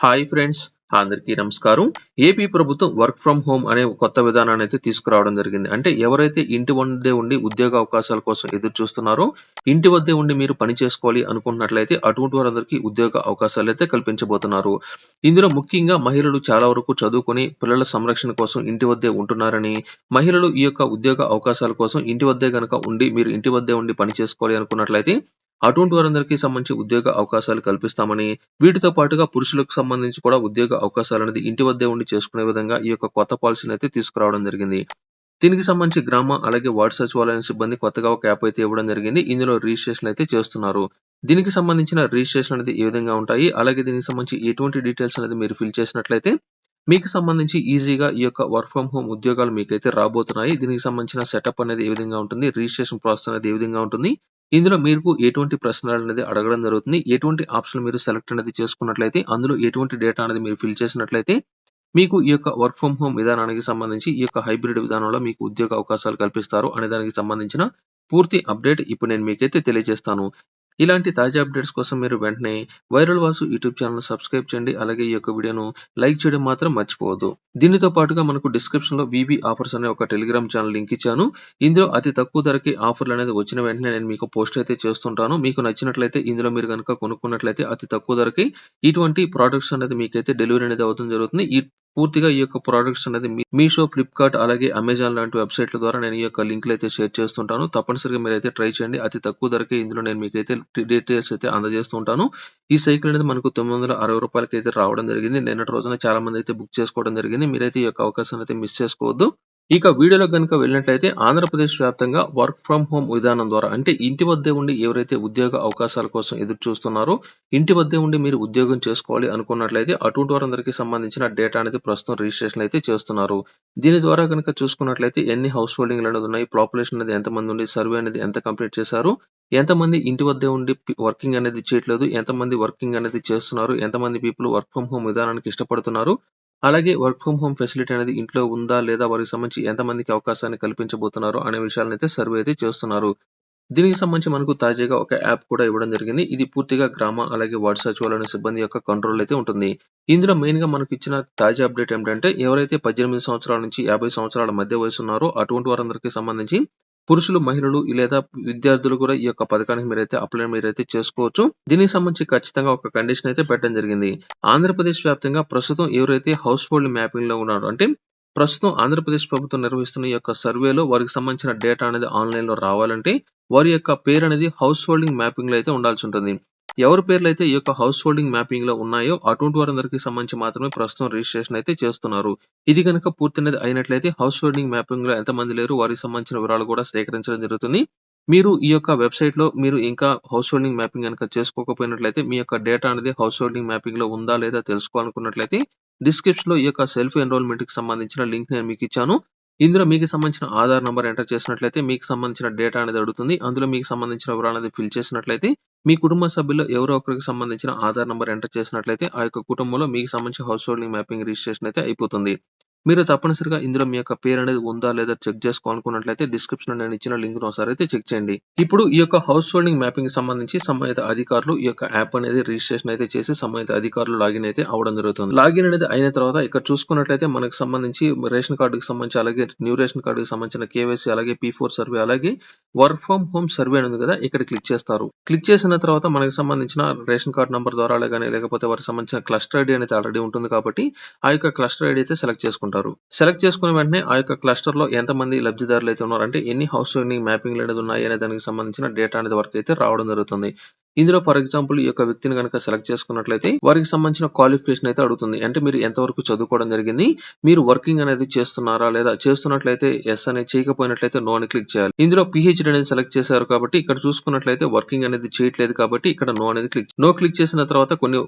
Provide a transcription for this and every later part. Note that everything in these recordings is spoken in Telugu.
హాయ్ ఫ్రెండ్స్ అందరికీ నమస్కారం. ఏపీ ప్రభుత్వం వర్క్ ఫ్రం హోమ్ అనే కొత్త విధానాన్ని అయితే తీసుకురావడం జరిగింది. అంటే ఎవరైతే ఇంటి వద్దే ఉండి ఉద్యోగ అవకాశాల కోసం ఎదురు చూస్తున్నారో ఇంటి వద్దే ఉండి మీరు పని చేసుకోవాలి అనుకుంటున్నట్లయితే అటువంటి వారందరికీ ఉద్యోగ అవకాశాలు అయితే కల్పించబోతున్నారు. ఇందులో ముఖ్యంగా మహిళలు చాలా వరకు చదువుకొని పిల్లల సంరక్షణ కోసం ఇంటి వద్దే ఉంటున్నారని మహిళలు ఈ యొక్క ఉద్యోగ అవకాశాల కోసం ఇంటి వద్దే గనక ఉండి మీరు ఇంటి వద్దే ఉండి పని చేసుకోవాలి అనుకున్నట్లయితే అటువంటి వారందరికీ సంబంధించి ఉద్యోగ అవకాశాలు కల్పిస్తామని వీటితో పాటుగా పురుషులకు సంబంధించి కూడా ఉద్యోగ అవకాశాలు అనేది ఇంటి వద్దే ఉండి చేసుకునే విధంగా ఈ యొక్క కొత్త పాలసీని అయితే తీసుకురావడం జరిగింది. దీనికి సంబంధించి గ్రామ అలాగే వార్డు సచివాలయం సిబ్బంది కొత్తగా ఒక యాప్ అయితే ఇవ్వడం జరిగింది. ఇందులో రిజిస్ట్రేషన్ అయితే చేస్తున్నారు. దీనికి సంబంధించిన రిజిస్ట్రేషన్ అనేది ఏ విధంగా ఉంటాయి? అలాగే దీనికి సంబంధించి ఎటువంటి డీటెయిల్స్ అనేది మీరు ఫిల్ చేసినట్లయితే మీకు సంబంధించి ఈజీగా ఈ యొక్క వర్క్ ఫ్రమ్ హోమ్ ఉద్యోగాలు మీకైతే రాబోతున్నాయి. దీనికి సంబంధించిన సెటప్ అనేది ఏ విధంగా ఉంటుంది? రిజిస్ట్రేషన్ ప్రాసెస్ అనేది ఏ విధంగా ఉంటుంది? ఇందులో మీకు ఎటువంటి ప్రశ్నలు అనేది అడగడం జరుగుతుంది. ఎటువంటి ఆప్షన్ మీరు సెలెక్ట్ అనేది చేసుకున్నట్లయితే అందులో ఎటువంటి డేటా అనేది మీరు ఫిల్ చేసినట్లయితే మీకు ఈ యొక్క వర్క్ ఫ్రమ్ హోమ్ విధానానికి సంబంధించి ఈ యొక్క హైబ్రిడ్ విధానంలో మీకు ఉద్యోగ అవకాశాలు కల్పిస్తారు. అనే దానికి సంబంధించిన పూర్తి అప్డేట్ ఇప్పుడు నేను మీకైతే తెలియజేస్తాను. ఇలాంటి తాజా అప్డేట్స్ కోసం మీరు వెంటనే viral Vasu YouTube channel subscribe చేయండి. అలాగే ఈ యొక్క వీడియోను లైక్ చేయడం మాత్రం మర్చిపోవద్దు. దీనితో పాటుగా మనకు డిస్క్రిప్షన్లో వివి ఆఫర్స్ అనే ఒక టెలిగ్రామ్ ఛానల్ లింక్ ఇచ్చాను. ఇందులో అతి తక్కువ ధరకి ఆఫర్లు అనేది వచ్చిన వెంటనే నేను మీకు పోస్ట్ అయితే చేస్తుంటాను. మీకు నచ్చినట్లయితే ఇందులో మీరు కనుక కొనుక్కున్నట్లయితే అతి తక్కువ ధరకి ఇటువంటి ప్రోడక్ట్స్ అనేది మీకైతే డెలివరీ అనేది అవుతుంది జరుగుతుంది. ఈ పూర్తిగా ఈ యొక్క ప్రోడక్ట్స్ అనేది మీషో ఫ్లిప్కార్ట్ అలాగే అమెజాన్ లాంటి వెబ్సైట్ల ద్వారా నేను ఈ యొక్క లింక్లు అయితే షేర్ చేస్తుంటాను. తప్పనిసరిగా మీరు అయితే ట్రై చేయండి. అతి తక్కువ ధరకే ఇందులో నేను మీకైతే డీటెయిల్స్ అయితే అందజేస్తూ ఉంటాను. ఈ సైకిల్ అనేది మనకు తొమ్మిది వందల అరవై రూపాయలకి అయితే రావడం జరిగింది. నిన్నటి రోజున చాలా మంది అయితే బుక్ చేసుకోవడం జరిగింది. మీరైతే ఈ యొక్క అవకాశాన్ని అయితే మిస్ చేసుకోవద్దు. ఇక వీడియోలో కనుక వెళ్ళినట్లయితే ఆంధ్రప్రదేశ్ వ్యాప్తంగా వర్క్ ఫ్రం హోమ్ విధానం ద్వారా అంటే ఇంటి వద్దే ఉండి ఎవరైతే ఉద్యోగ అవకాశాల కోసం ఎదురు చూస్తున్నారో ఇంటి వద్దే ఉండి మీరు ఉద్యోగం చేసుకోవాలి అనుకున్నట్లయితే అటువంటి వారందరికీ సంబంధించిన డేటా అనేది ప్రస్తుతం రిజిస్ట్రేషన్ అయితే చేస్తున్నారు. దీని ద్వారా కనుక చూసుకున్నట్లయితే ఎన్ని హౌస్ హోల్డింగ్లు అనేది ఉన్నాయి పాపులేషన్ అనేది ఎంతమంది ఉంది సర్వే అనేది ఎంత కంప్లీట్ చేశారు ఎంతమంది ఇంటి వద్దే ఉండి వర్కింగ్ అనేది చేయట్లేదు ఎంతమంది వర్కింగ్ అనేది చేస్తున్నారు ఎంతమంది పీపుల్ వర్క్ ఫ్రం హోమ్ విధానానికి ఇష్టపడుతున్నారు అలాగే వర్క్ ఫ్రమ్ హోమ్ ఫెసిలిటీ అనేది ఇంట్లో ఉందా లేదా వారికి సంబంధించి ఎంతమందికి అవకాశాన్ని కల్పించబోతున్నారు అనే విషయాలను అయితే సర్వే అయితే చేస్తున్నారు. దీనికి సంబంధించి మనకు తాజాగా ఒక యాప్ కూడా ఇవ్వడం జరిగింది. ఇది పూర్తిగా గ్రామ అలాగే వార్డు సచివాలయం సిబ్బంది యొక్క కంట్రోల్ అయితే ఉంటుంది. ఇందులో మెయిన్గా మనకు ఇచ్చిన తాజా అప్డేట్ ఏంటంటే ఎవరైతే పద్దెనిమిది సంవత్సరాల నుంచి యాభై సంవత్సరాల మధ్య వయసు ఉన్నారో అటువంటి వారందరికీ సంబంధించి పురుషులు మహిళలు లేదా విద్యార్థులు కూడా ఈ యొక్క పథకానికి మీరైతే అప్లై మీరైతే చేసుకోవచ్చు. దీనికి సంబంధించి ఖచ్చితంగా ఒక కండిషన్ అయితే పెట్టడం జరిగింది. ఆంధ్రప్రదేశ్ వ్యాప్తంగా ప్రస్తుతం ఎవరైతే హౌస్ హోల్డ్ మ్యాపింగ్లో ఉన్నారో అంటే ప్రస్తుతం ఆంధ్రప్రదేశ్ ప్రభుత్వం నిర్వహిస్తున్న ఈ యొక్క సర్వేలో వారికి సంబంధించిన డేటా అనేది ఆన్లైన్లో రావాలంటే వారి యొక్క పేరు అనేది హౌస్ హోల్డింగ్ మ్యాపింగ్లో అయితే ఉండాల్సి ఉంటుంది. ఎవరి పేర్లు అయితే ఈ యొక్క హౌస్ హోల్డింగ్ మ్యాపింగ్లో ఉన్నాయో అటువంటి వారందరికీ సంబంధించి మాత్రమే ప్రస్తుతం రిజిస్ట్రేషన్ అయితే చేస్తున్నారు. ఇది కనుక పూర్తినది అయినట్లయితే హౌస్ హోల్డింగ్ మ్యాపింగ్లో ఎంతమంది లేరు వారికి సంబంధించిన వివరాలు కూడా సేకరించడం జరుగుతుంది. మీరు ఈ యొక్క వెబ్సైట్లో మీరు ఇంకా హౌస్ హోల్డింగ్ మ్యాపింగ్ కనుక చేసుకోకపోయినట్లయితే మీ యొక్క డేటా అనేది హౌస్ హోల్డింగ్ మ్యాపింగ్లో ఉందా లేదా తెలుసుకోవాలనుకున్నట్లయితే డిస్క్రిప్షన్లో ఈ యొక్క సెల్ఫ్ ఎన్రోల్మెంట్కి సంబంధించిన లింక్ నేను మీకు ఇచ్చాను. ఇందులో మీకు సంబంధించిన ఆధార్ నంబర్ ఎంటర్ చేసినట్లయితే మీకు సంబంధించిన డేటా అనేది అడుగుతుంది. అందులో మీకు సంబంధించిన వివరాలు అనేది ఫిల్ చేసినట్లయితే మీ కుటుంబ సభ్యుల్లో ఎవరో ఒకరికి సంబంధించిన ఆధార్ నంబర్ ఎంటర్ చేసినట్లయితే ఆ యొక్క కుటుంబంలో మీకు సంబంధించిన హౌస్ హోల్డింగ్ మ్యాపింగ్ రిజిస్ట్రేషన్ అయితే అయిపోతుంది. మీరు తప్పనిసరిగా ఇందులో మీ యొక్క పేరు అనేది ఉందా లేదా చెక్ చేసుకోవాలనుకున్నట్లయితే డిస్క్రిప్షన్ నేను ఇచ్చిన లింక్ ఒకసారి అయితే చెక్ చేయండి. ఇప్పుడు ఈ యొక్క హౌస్ హోల్డింగ్ మ్యాపింగ్ సంబంధించి సంబంధిత అధికారులు ఈ యొక్క యాప్ అనేది రిజిస్ట్రేషన్ అయితే చేసి సంబంధిత అధికారులు లాగిన్ అయితే అవడం జరుగుతుంది. లాగిన్ అనేది అయిన తర్వాత ఇక్కడ చూసుకున్నట్లయితే మనకు సంబంధించి రేషన్ కార్డుకి సంబంధించి అలాగే న్యూ రేషన్ కార్డుకి సంబంధించిన కేవైసీ అలాగే పీ ఫోర్ సర్వే అలాగే వర్క్ ఫ్రమ్ హోమ్ సర్వే అనేది కదా ఇక్కడ క్లిక్ చేస్తారు. క్లిక్ చేసిన తర్వాత మనకి సంబంధించిన రేషన్ కార్డ్ నంబర్ ద్వారా కానీ లేకపోతే వారికి సంబంధించిన క్లస్టర్ ఐడి అనేది ఆల్రెడీ ఉంటుంది కాబట్టి ఆ యొక్క క్లస్టర్ ఐడి అయితే సెలెక్ట్ చేసుకుంటారు. సెలెక్ట్ చేసుకున్న వెంటనే ఆ యొక్క క్లస్టర్లో ఎంతమంది లబ్ధిదారులు అయితే ఉన్నారు అంటే ఎన్ని హౌస్ మ్యాపింగ్ అనేది ఉన్నాయి అనే దానికి సంబంధించిన డేటా అనేది వరకు అయితే రావడం జరుగుతుంది. ఇందులో ఫర్ ఎగ్జాంపుల్ ఈ యొక్క వ్యక్తిని కనుక సెలెక్ట్ చేసుకున్నట్లయితే వారికి సంబంధించిన క్వాలిఫికేషన్ అయితే అడుగుతుంది. అంటే మీరు ఎంతవరకు చదువుకోవడం జరిగింది మీరు వర్కింగ్ అనేది చేస్తున్నారా లేదా చేస్తున్నట్లయితే ఎస్ అనేది చేయకపోయినట్లయితే నో అని క్లిక్ చేయాలి. ఇందులో పిహెచ్డి అనేది సెలెక్ట్ చేశారు కాబట్టి ఇక్కడ చూసుకున్నట్లయితే వర్కింగ్ అనేది చేయట్లేదు కాబట్టి ఇక్కడ నో అనేది క్లిక్ నో క్లిక్ చేసిన తర్వాత కొన్ని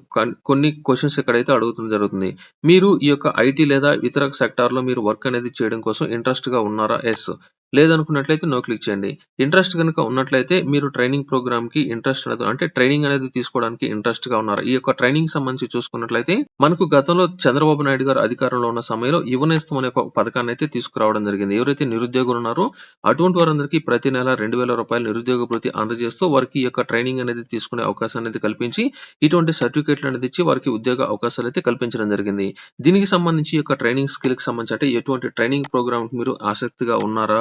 కొన్ని క్వశ్చన్స్ ఇక్కడైతే అడుగుతుంది జరుగుతుంది. మీరు ఈ యొక్క ఐటీ లేదా ఇతర సెక్టార్లో మీరు వర్క్ అనేది చేయడం కోసం ఇంట్రెస్ట్గా ఉన్నారా? ఎస్ లేదనుకున్నట్లయితే నో క్లిక్ చేయండి. ఇంట్రెస్ట్ కనుక ఉన్నట్లయితే మీరు ట్రైనింగ్ ప్రోగ్రామ్‌కి ఇంట్రెస్ట్ అనేది అంటే ట్రైనింగ్ అనేది తీసుకోవడానికి ఇంట్రెస్ట్‌గా ఉన్నారు. ఈ యొక్క ట్రైనింగ్ సంబంధించి చూసుకున్నట్లయితే మనకు గతంలో చంద్రబాబు నాయుడు గారు అధికారంలో ఉన్న సమయంలో యువనేస్తం అనే ఒక పథకాన్ని అయితే తీసుకురావడం జరిగింది. ఎవరైతే నిరుద్యోగులు ఉన్నారో అటువంటి వారందరికీ ప్రతి నెల రెండు వేల రూపాయలు నిరుద్యోగ భృతి అందజేస్తూ వారికి ఈ యొక్క ట్రైనింగ్ అనేది తీసుకునే అవకాశం అనేది కల్పించి ఇటువంటి సర్టిఫికేట్లు అనేది ఇచ్చి వారికి ఉద్యోగ అవకాశాలు అయితే కల్పించడం జరిగింది. దీనికి సంబంధించి యొక్క ట్రైనింగ్ స్కిల్‌కి సంబంధించి అంటే ఎటువంటి ట్రైనింగ్ ప్రోగ్రామ్‌కి మీరు ఆసక్తిగా ఉన్నారా?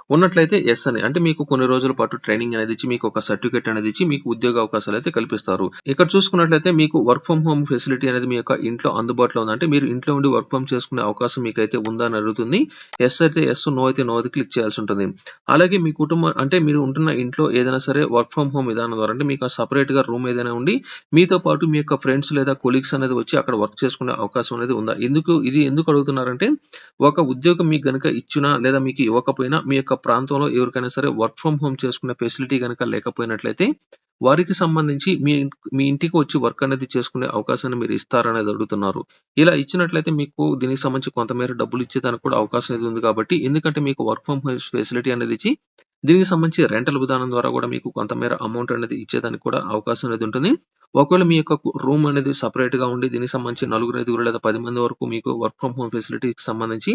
ఉన్నట్లయితే ఎస్ అని అంటే మీకు కొన్ని రోజుల పాటు ట్రైనింగ్ అనేది ఇచ్చి మీకు ఒక సర్టిఫికేట్ అనేది ఇచ్చి మీకు ఉద్యోగ అవకాశాలు అయితే కల్పిస్తారు. ఇక్కడ చూసుకున్నట్లయితే మీకు వర్క్ ఫ్రమ్ హోమ్ ఫెసిలిటీ అనేది మీ యొక్క ఇంట్లో అందుబాటులో ఉందంటే మీరు ఇంట్లో ఉండి వర్క్ ఫ్రమ్ చేసుకునే అవకాశం మీకైతే ఉందా అని అడుగుతుంది. ఎస్ అయితే ఎస్ నో అయితే నో అది క్లిక్ చేయాల్సి ఉంటుంది. అలాగే మీ కుటుంబం అంటే మీరు ఉంటున్న ఇంట్లో ఏదైనా సరే వర్క్ ఫ్రమ్ హోమ్ విధానం ద్వారా అంటే మీకు సెపరేట్‌గా రూమ్ ఏదైనా ఉండి మీతో పాటు మీ యొక్క ఫ్రెండ్స్ లేదా కొలీగ్స్ అనేది వచ్చి అక్కడ వర్క్ చేసుకునే అవకాశం అనేది ఉందా? ఎందుకు ఇది ఎందుకు అడుగుతున్నారంటే ఒక ఉద్యోగం మీకు గనుక ఇచ్చినా లేదా మీకు ఇవ్వకపోయినా మీ యొక్క ప్రాంతంలో ఎవరికైనా సరే వర్క్ ఫ్రమ్ హోమ్ చేసుకునే ఫెసిలిటీ కనుక లేకపోయినట్లయితే వారికి సంబంధించి మీ మీ ఇంటికి వచ్చి వర్క్ అనేది చేసుకునే అవకాశాన్ని మీరు ఇస్తారనేది అడుగుతున్నారు. ఇలా ఇచ్చినట్లయితే మీకు దీనికి సంబంధించి కొంతమేర డబ్బులు ఇచ్చేదానికి కూడా అవకాశం అనేది ఉంది కాబట్టి ఎందుకంటే మీకు వర్క్ ఫ్రమ్ హోమ్ ఫెసిలిటీ అనేది ఇచ్చి దీనికి సంబంధించి రెంటల్ విధానం ద్వారా కూడా మీకు కొంతమేర అమౌంట్ అనేది ఇచ్చేదానికి కూడా అవకాశం అనేది ఉంటుంది. ఒకవేళ మీ యొక్క రూమ్ అనేది సెపరేట్‌గా ఉండి దీనికి సంబంధించి నలుగురు, ఐదుగురు లేదా పది మంది వరకు మీకు వర్క్ ఫ్రమ్ హోమ్ ఫెసిలిటీకి సంబంధించి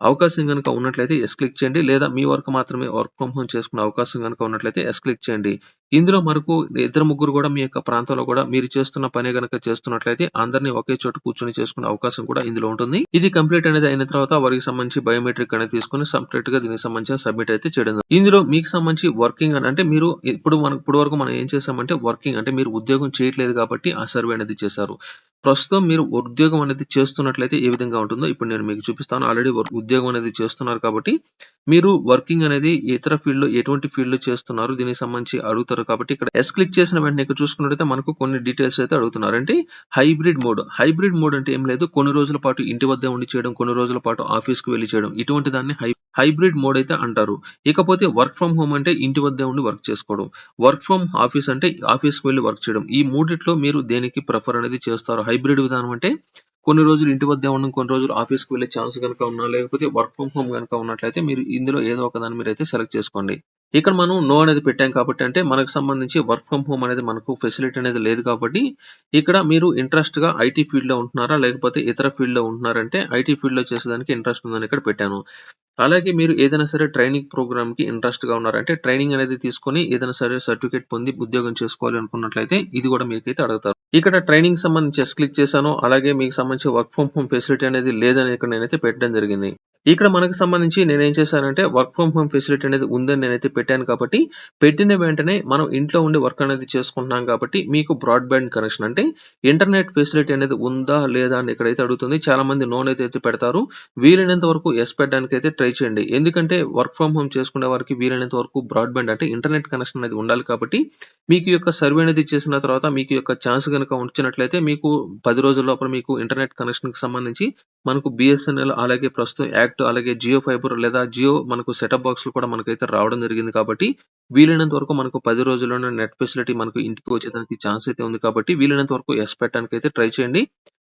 అవకాశం కనుక ఉన్నట్లయితే ఎస్ క్లిక్ చేయండి. లేదా మీ వర్క్ మాత్రమే వర్క్ ఫ్రమ్ హోమ్ చేసుకునే అవకాశం గనుక ఉన్నట్లయితే ఎస్ క్లిక్ చేయండి. ఇందులో మనకు ఇద్దరు, ముగ్గురు కూడా మీ యొక్క ప్రాంతంలో కూడా మీరు చేస్తున్న పని గనుక చేస్తున్నట్లయితే అందరిని ఒకే చోట కూర్చొని చేసుకునే అవకాశం కూడా ఇందులో ఉంటుంది. ఇది కంప్లీట్ అనేది అయిన తర్వాత వారికి సంబంధించి బయోమెట్రిక్ అనేది తీసుకొని సెపరేట్‌గా దీనికి సంబంధించిన సబ్మిట్ అయితే చేయడం ఇందులో మీకు సంబంధించి వర్కింగ్ అని అంటే మీరు ఇప్పుడు మనం ఇప్పుడు వరకు మనం ఏం చేసామంటే వర్కింగ్ అంటే మీరు ఉద్యోగం చేయట్లేదు కాబట్టి ఆ సర్వే అనేది చేశారు. ప్రస్తుతం మీరు ఉద్యోగం అనేది చేస్తున్నట్లయితే ఏ విధంగా ఉంటుందో ఇప్పుడు నేను మీకు చూపిస్తాను. ఆల్రెడీ ఉద్యోగం అనేది చేస్తున్నారు కాబట్టి మీరు వర్కింగ్ అనేది ఇతర ఫీల్డ్‌లో ఎటువంటి ఫీల్డ్‌లో చేస్తున్నారు దీనికి సంబంధించి అడుగుతారు కాబట్టి ఇక్కడ ఎస్ క్లిక్ చేసిన వెంటనే ఇక్కడ చూసుకున్నట్లయితే మనకు కొన్ని డీటెయిల్స్ అయితే అడుగుతున్నారు. అంటే హైబ్రిడ్ మోడ్. హైబ్రిడ్ మోడ్ అంటే ఏం లేదు కొన్ని రోజుల పాటు ఇంటి వద్ద ఉండి చేయడం, కొన్ని రోజుల పాటు ఆఫీస్‌కి వెళ్ళి చేయడం ఇటువంటి దాన్ని హై హైబ్రిడ్ మోడ్ అయితే అంటారు. ఇకపోతే వర్క్ ఫ్రమ్ హోమ్ అంటే ఇంటి వద్ద ఉండి వర్క్ చేసుకోవడం. వర్క్ ఫ్రమ్ ఆఫీస్ అంటే ఆఫీస్‌కి వెళ్ళి వర్క్ చేయడం. ఈ మూడిట్లో మీరు దేనికి ప్రిఫర్ అనేది చేస్తారు. హైబ్రిడ్ విధానం అంటే కొన్ని రోజులు ఇంటి వద్దే ఉండడం, కొన్ని రోజులు ఆఫీస్‌కి వెళ్ళే ఛాన్స్ కనుక ఉన్నా లేకపోతే వర్క్ ఫ్రమ్ హోమ్ గనుక ఉన్నట్లయితే మీరు ఇందులో ఏదో ఒక దాన్ని మీరైతే సెలెక్ట్ చేసుకోండి. ఇక్కడ మనం నో అనేది పెట్టాం కాబట్టి అంటే మనకు సంబంధించి వర్క్ ఫ్రమ్ హోమ్ అనేది మనకు ఫెసిలిటీ అనేది లేదు కాబట్టి ఇక్కడ మీరు ఇంట్రెస్ట్‌గా ఐటీ ఫీల్డ్‌లో ఉంటున్నారా? లేకపోతే ఇతర ఫీల్డ్‌లో ఉంటున్నారంటే ఐటీ ఫీల్డ్‌లో చేసేదానికి ఇంట్రెస్ట్ ఉందని ఇక్కడ పెట్టాను. అలాగే మీరు ఏదైనా సరే ట్రైనింగ్ ప్రోగ్రామ్‌కి ఇంట్రెస్ట్‌గా ఉన్నారు. అంటే ట్రైనింగ్ అనేది తీసుకొని ఏదైనా సరే సర్టిఫికేట్ పొంది ఉద్యోగం చేసుకోవాలి అనుకున్నట్లయితే ఇది కూడా మీకైతే అడుగుతారు. ఇక్కడ ట్రైనింగ్ సంబంధించి క్లిక్ చేశాను. అలాగే మీకు సంబంధించి వర్క్ ఫ్రమ్ హోమ్ ఫెసిలిటీ అనేది లేదని ఇక్కడ నేనైతే పెట్టడం జరిగింది. ఇక్కడ మనకు సంబంధించి నేనేం చేశానంటే వర్క్ ఫ్రమ్ హోమ్ ఫెసిలిటీ అనేది ఉందని నేనైతే పెట్టాను కాబట్టి పెట్టిన వెంటనే మనం ఇంట్లో ఉండి వర్క్ అనేది చేసుకుంటున్నాం కాబట్టి మీకు బ్రాడ్‌బ్యాండ్ కనెక్షన్ అంటే ఇంటర్నెట్ ఫెసిలిటీ అనేది ఉందా? లేదా? అని ఇక్కడైతే అడుగుతుంది. చాలా మంది నోన్ అయితే పెడతారు. వీలైనంత వరకు ఎస్ పెట్టడానికి అయితే ట్రై చేయండి. ఎందుకంటే వర్క్ ఫ్రమ్ హోమ్ చేసుకునే వారికి వీలైనంత వరకు బ్రాడ్‌బ్యాండ్ అంటే ఇంటర్నెట్ కనెక్షన్ అనేది ఉండాలి కాబట్టి మీకు యొక్క సర్వే అనేది చేసిన తర్వాత మీకు యొక్క ఛాన్స్ కనుక ఉంచినట్లయితే మీకు పది రోజుల లోపల మీకు ఇంటర్నెట్ కనెక్షన్‌కి సంబంధించి మనకు బిఎస్ఎన్ఎల్ అలాగే ప్రస్తుతం యాక్ట్ అలాగే జియో ఫైబర్ లేదా జియో మనకు సెటప్ బాక్స్‌లు కూడా మనకైతే రావడం జరిగింది కాబట్టి వీలైనంత వరకు మనకు పది రోజుల్లోనే నెట్ ఫెసిలిటీ మనకు ఇంటికి వచ్చేదానికి ఛాన్స్ అయితే ఉంది కాబట్టి వీలైనంత వరకు ఎస్ పెట్టడానికి అయితే ట్రై చేయండి.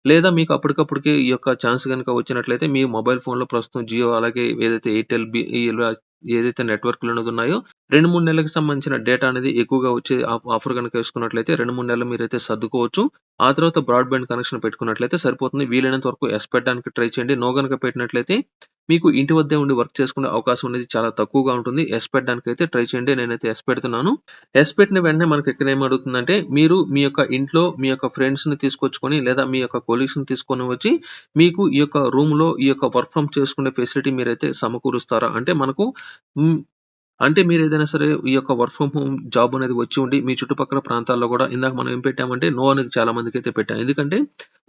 లేదా మీకు అప్పటికప్పటికే ఈ యొక్క ఛాన్స్ గనుక వచ్చినట్లయితే మీ మొబైల్ ఫోన్‌లో ప్రస్తుతం జియో అలాగే ఏదైతే ఎయిర్‌టెల్ బి ఇలా ఏదైతే నెట్వర్క్‌లు అనేది ఉన్నాయో 2, 3 నెలలకు సంబంధించిన డేటా అనేది ఎక్కువగా వచ్చే ఆఫ్ ఆఫర్ గనుక ఏసుకున్నట్లయితే 2, 3 నెలలు మీరైతే సర్దుకోవచ్చు. ఆ తర్వాత బ్రాడ్‌బ్యాండ్ కనెక్షన్ పెట్టుకున్నట్లయితే సరిపోతుంది. వీలైనంత వరకు యెస్ పెట్టడానికి ట్రై చేయండి. నో గనుక పెట్టినట్లయితే మీకు ఇంటి వద్దే ఉండి వర్క్ చేసుకునే అవకాశం అనేది చాలా తక్కువగా ఉంటుంది. ఎస్పెట్టడానికి అయితే ట్రై చేయండి. నేనైతే ఎస్ పెడుతున్నాను. ఎస్ పెట్టిన వెంటనే మనకి ఇక్కడ ఏం అడుగుతుందంటే మీరు మీ యొక్క ఇంట్లో మీ యొక్క ఫ్రెండ్స్ని తీసుకొచ్చుకొని లేదా మీ యొక్క కొలీగ్స్‌ని తీసుకొని వచ్చి మీకు ఈ యొక్క రూమ్లో ఈ యొక్క వర్క్ ఫ్రమ్ చేసుకునే ఫెసిలిటీ మీరైతే సమకూరుస్తారా? అంటే మనకు అంటే మీరు ఏదైనా సరే ఈ యొక్క వర్క్ ఫ్రమ్ హోమ్ జాబ్ అనేది వచ్చి ఉండి మీ చుట్టుపక్కల ప్రాంతాల్లో కూడా ఇందాక మనం ఏం పెట్టామంటే నో అనేది చాలా మందికి అయితే పెట్టాం. ఎందుకంటే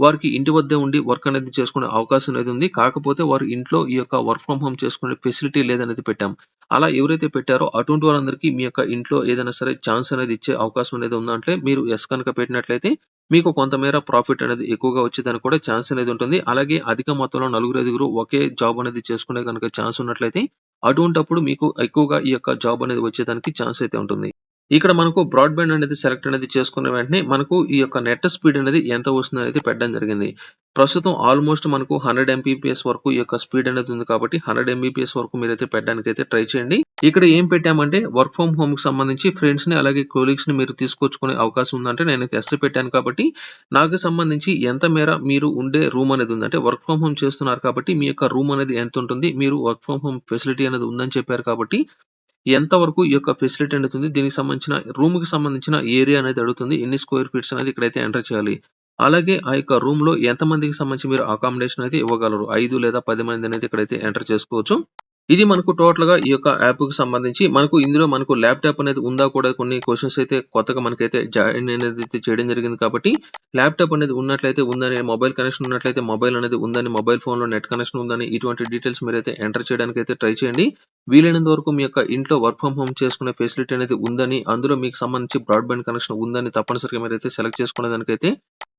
వారికి ఇంటి వద్దే ఉండి వర్క్ అనేది చేసుకునే అవకాశం అనేది ఉంది. కాకపోతే వారు ఇంట్లో ఈ యొక్క వర్క్ ఫ్రమ్ హోమ్ చేసుకునే ఫెసిలిటీ లేదనేది పెట్టాం. అలా ఎవరైతే పెట్టారో అటువంటి వారందరికీ మీ యొక్క ఇంట్లో ఏదైనా సరే ఛాన్స్ అనేది ఇచ్చే అవకాశం అనేది ఉందంటే మీరు ఎస్ కనుక పెట్టినట్లయితే మీకు కొంతమేర ప్రాఫిట్ అనేది ఎక్కువగా వచ్చేదానికి కూడా ఛాన్స్ అనేది ఉంటుంది. అలాగే అధిక మొత్తంలో నలుగురు, ఐదుగురు ఒకే జాబ్ అనేది చేసుకునే కనుక ఛాన్స్ ఉన్నట్లయితే అటువంటప్పుడు మీకు ఎక్కువగా ఈ యొక్క జాబ్ అనేది వచ్చేదానికి ఛాన్స్ అయితే ఉంటుంది. ఇక్కడ మనకు బ్రాడ్‌బ్యాండ్ అనేది సెలెక్ట్ అనేది చేసుకున్న వెంటనే మనకు ఈ యొక్క నెట్ స్పీడ్ అనేది ఎంత వస్తుందనేది పెట్టడం జరిగింది. ప్రస్తుతం ఆల్మోస్ట్ మనకు హండ్రెడ్ ఎంబీపీఎస్ వరకు ఈ యొక్క స్పీడ్ అనేది ఉంది కాబట్టి హండ్రెడ్ ఎంబీపీఎస్ వరకు మీరైతే పెట్టడానికి అయితే ట్రై చేయండి ఇక్కడ ఏం పెట్టామంటే వర్క్ ఫ్రమ్ హోమ్కి సంబంధించి ఫ్రెండ్స్ని అలాగే కోలీగ్స్ని మీరు తీసుకొచ్చుకునే అవకాశం ఉందంటే నేను టెస్ట్ పెట్టాను కాబట్టి నాకు సంబంధించి ఎంత మేర మీరు ఉండే రూమ్ అనేది ఉందంటే వర్క్ ఫ్రమ్ హోమ్ చేస్తున్నారు కాబట్టి మీ యొక్క రూమ్ అనేది ఎంత ఉంటుంది మీరు వర్క్ ఫ్రమ్ హోమ్ ఫెసిలిటీ అనేది ఉందని చెప్పారు కాబట్టి ఎంత వరకు ఈ యొక్క ఫెసిలిటీ అడుగుతుంది దీనికి సంబంధించిన రూమ్కి సంబంధించిన ఏరియా అనేది అడుగుతుంది ఎన్ని స్క్వేర్ ఫీట్స్ అనేది ఇక్కడైతే ఎంటర్ చేయాలి. అలాగే ఆ యొక్క రూమ్లో ఎంత మందికి సంబంధించి మీరు అకామిడేషన్ అయితే ఇవ్వగలరు? ఐదు లేదా పది మంది అనేది ఇక్కడైతే ఎంటర్ చేసుకోవచ్చు. ఇది మనకు టోటల్గా ఈ యొక్క యాప్కి సంబంధించి మనకు ఇందులో మనకు ల్యాప్టాప్ అనేది ఉందా కూడా కొన్ని క్వశ్చన్స్ అయితే కొత్తగా మనకైతే జాయిన్ అనేది అయితే చేయడం జరిగింది కాబట్టి ల్యాప్టాప్ అనేది ఉన్నట్లయితే ఉందని మొబైల్ కనెక్షన్ ఉన్నట్లయితే మొబైల్ అనేది ఉందని మొబైల్ ఫోన్లో నెట్ కనెక్షన్ ఉందని ఇటువంటి డీటెయిల్స్ మీరైతే ఎంటర్ చేయడానికి అయితే ట్రై చేయండి. వీలైనంత వరకు మీ యొక్క ఇంట్లో వర్క్ ఫ్రమ్ హోమ్ చేసుకునే ఫెసిలిటీ అనేది ఉందని అందులో మీకు సంబంధించి బ్రాడ్బ్యాండ్ కనెక్షన్ ఉందని తప్పనిసరిగా మీరైతే సెలెక్ట్ చేసుకునే దానికైతే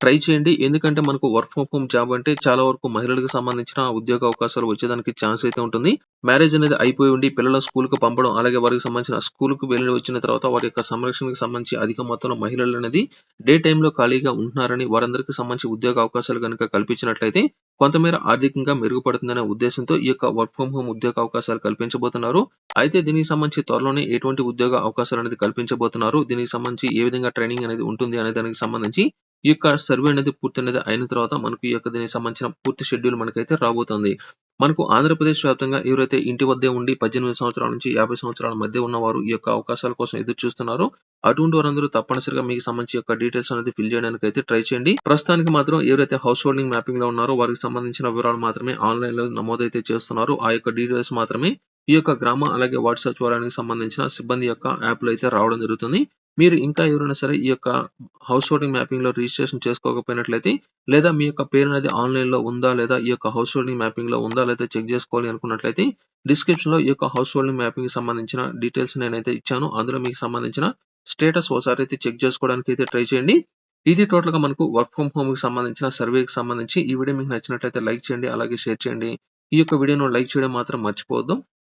ట్రై చేయండి. ఎందుకంటే మనకు వర్క్ ఫ్రమ్ హోమ్ జాబ్ అంటే చాలా వరకు మహిళలకు సంబంధించిన ఉద్యోగ అవకాశాలు వచ్చేదానికి ఛాన్స్ అయితే ఉంటుంది. మ్యారేజ్ అనేది అయిపోయి ఉండి పిల్లల స్కూల్కి పంపడం అలాగే వారికి సంబంధించిన స్కూల్కి వెళ్ళి వచ్చిన తర్వాత వారి యొక్క సంరక్షణకు సంబంధించి అధిక మొత్తంలో మహిళలు అనేది డే టైంలో ఖాళీగా ఉంటున్నారని వారందరికీ సంబంధించి ఉద్యోగ అవకాశాలు కనుక కల్పించినట్లయితే కొంతమేర ఆర్థికంగా మెరుగుపడుతుందనే ఉద్దేశంతో ఈ యొక్క వర్క్ ఫ్రమ్ హోమ్ ఉద్యోగ అవకాశాలు కల్పించబోతున్నారు. అయితే దీనికి సంబంధించి త్వరలోనే ఎటువంటి ఉద్యోగ అవకాశాలు అనేది కల్పించబోతున్నారు? దీనికి సంబంధించి ఏ విధంగా ట్రైనింగ్ అనేది ఉంటుంది అనే దానికి సంబంధించి ఈ యొక్క సర్వే అనేది పూర్తి అనేది అయిన తర్వాత మనకు ఈ యొక్క దీనికి సంబంధించిన పూర్తి షెడ్యూల్ మనకైతే రాబోతుంది. మనకు ఆంధ్రప్రదేశ్ వ్యాప్తంగా ఎవరైతే ఇంటి వద్దే ఉండి పద్దెనిమిది సంవత్సరాల నుంచి యాభై సంవత్సరాల మధ్య ఉన్నవారు ఈ యొక్క అవకాశాల కోసం ఎదురు చూస్తున్నారు అటువంటి వారందరూ తప్పనిసరిగా మీకు సంబంధించి యొక్క డీటెయిల్స్ అనేది ఫిల్ చేయడానికి అయితే ట్రై చేయండి. ప్రస్తుతానికి మాత్రం ఎవరైతే హౌస్ హోల్డింగ్ మ్యాపింగ్లో ఉన్నారో వారికి సంబంధించిన వివరాలు మాత్రమే ఆన్లైన్లో నమోదైతే చేస్తున్నారు. ఆ యొక్క డీటెయిల్స్ మాత్రమే ఈ యొక్క గ్రామ అలాగే వార్డు సచివాలయానికి సంబంధించిన సిబ్బంది యొక్క యాప్లో అయితే రావడం జరుగుతుంది. మీరు ఇంకా ఎవరైనా సరే ఈ యొక్క హౌస్ హోల్డింగ్ మ్యాపింగ్లో రిజిస్ట్రేషన్ చేసుకోకపోయినట్లయితే లేదా మీ యొక్క పేరు అనేది ఆన్లైన్లో ఉందా లేదా ఈ యొక్క హౌస్ హోల్డింగ్ మ్యాపింగ్లో ఉందా లేదా చెక్ చేసుకోవాలి అనుకున్నట్లయితే డిస్క్రిప్షన్లో ఈ యొక్క హౌస్ హోల్డింగ్ మ్యాపింగ్కి సంబంధించిన డీటెయిల్స్ నేనైతే ఇచ్చాను. అందులో మీకు సంబంధించిన స్టేటస్ ఒకసారి అయితే చెక్ చేసుకోవడానికి అయితే ట్రై చేయండి. ఇది టోటల్గా మనకు వర్క్ ఫ్రమ్ హోమ్కి సంబంధించిన సర్వేకి సంబంధించి ఈ వీడియో మీకు నచ్చినట్లయితే లైక్ చేయండి అలాగే షేర్ చేయండి. ఈ యొక్క వీడియోను లైక్ చేయడం మాత్రం మర్చిపోవద్దు.